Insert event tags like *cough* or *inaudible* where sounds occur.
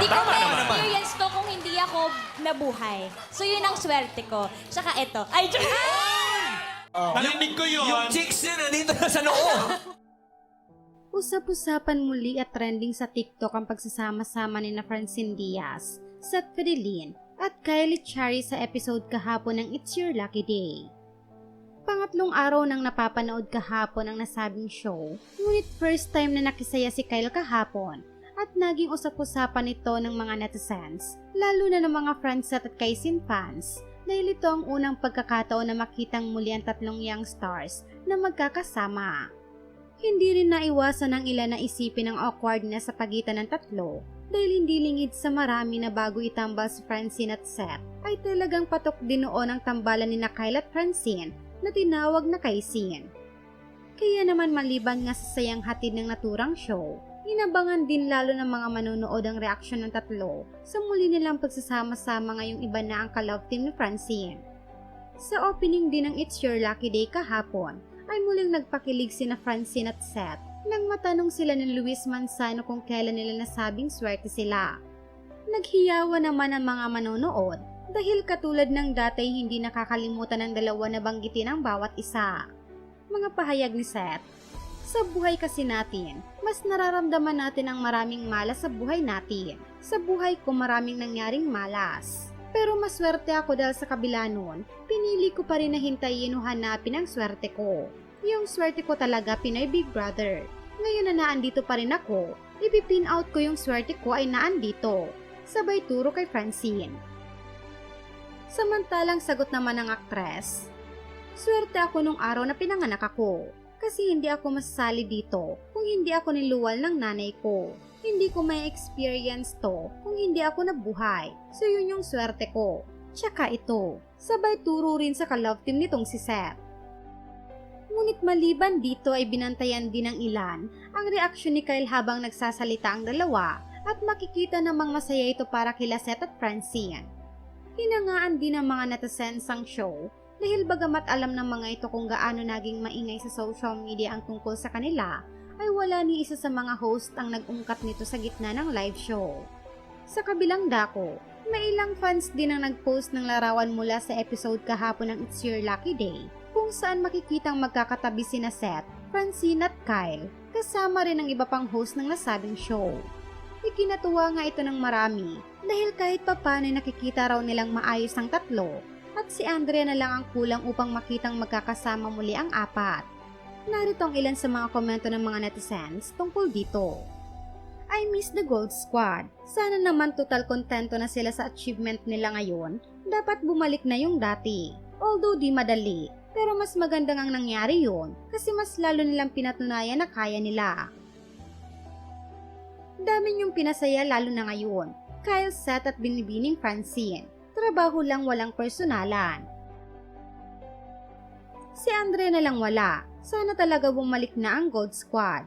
Hindi ko Tama naman. ma-experience to kung hindi ako nabuhay. So yun ang swerte ko. Tsaka eto. Ay, Narinig ko yun. Yung chicks niya nandito na sa noo. *laughs* Usap-usapan muli at trending sa TikTok ang pagsasama-sama ni na Francine Diaz, Seth Fidelin at Kylie Chari sa episode kahapon ng It's Your Lucky Day. Pangatlong araw nang napapanood kahapon ang nasabing show, ngunit first time na nakisaya si Kyle kahapon at naging usap-usapan ito ng mga netizens, lalo na ng mga Francet at Kaisin fans dahil ito ang unang pagkakataon na makitang muli ang tatlong young stars na magkakasama. Hindi rin naiwasan ng ilan na isipin ang awkwardness sa pagitan ng tatlo dahil hindi lingid sa marami na bago itambal si Francine at Seth ay talagang patok din noon ang tambalan ni na Kyle at Francine na tinawag na Kaisin. Kaya naman maliban nga sa sayang hatid ng naturang show, inabangan din lalo ng mga manonood ang reaksyon ng tatlo sa muli nilang pagsasama-sama ngayong iba na ang ka-love team ni Francine. Sa opening din ng It's Your Lucky Day kahapon, ay muling nagpakilig sina Francine at Seth nang matanong sila ni Luis Manzano kung kailan nila nasabing swerte sila. Naghiyawa naman ang mga manonood dahil katulad ng dati hindi nakakalimutan ng dalawa na banggitin ang bawat isa. Mga pahayag ni Seth, sa buhay kasi natin, mas nararamdaman natin ang maraming malas sa buhay natin. Sa buhay ko maraming nangyaring malas. Pero maswerte ako dahil sa kabila nun, pinili ko pa rin na hintayin o hanapin ang swerte ko. Yung swerte ko talaga Pinoy Big Brother. Ngayon na naandito pa rin ako, ipipin out ko yung swerte ko ay naandito. Sabay turo kay Francine. Samantalang sagot naman ng aktres, Swerte ako nung araw na pinanganak ako. Kasi hindi ako masasali dito kung hindi ako niluwal ng nanay ko. Hindi ko may experience to kung hindi ako nabuhay. So yun yung swerte ko. Tsaka ito, sabay turo rin sa ka-love team nitong si Seth. Ngunit maliban dito ay binantayan din ng ilan ang reaksyon ni Kyle habang nagsasalita ang dalawa at makikita namang masaya ito para kila Seth at Francine. Hinangaan din ng mga netizens ang show dahil bagamat alam ng mga ito kung gaano naging maingay sa social media ang tungkol sa kanila, ay wala ni isa sa mga host ang nag-ungkat nito sa gitna ng live show. Sa kabilang dako, may ilang fans din ang nag-post ng larawan mula sa episode kahapon ng It's Your Lucky Day, kung saan makikitang magkakatabi sina Seth, Francine at Kyle, kasama rin ang iba pang host ng nasabing show. Ikinatuwa nga ito ng marami dahil kahit papano nakikita raw nilang maayos ang tatlo at si Andrea na lang ang kulang upang makitang magkakasama muli ang apat. Narito ang ilan sa mga komento ng mga netizens tungkol dito. I miss the Gold Squad. Sana naman total kontento na sila sa achievement nila ngayon. Dapat bumalik na yung dati. Although di madali, pero mas maganda ang nangyari yun kasi mas lalo nilang pinatunayan na kaya nila. Dami yung pinasaya lalo na ngayon. Kyle Seth at binibining Francine trabaho lang walang personalan. Si Andre na lang wala. Sana talaga bumalik na ang Gold Squad.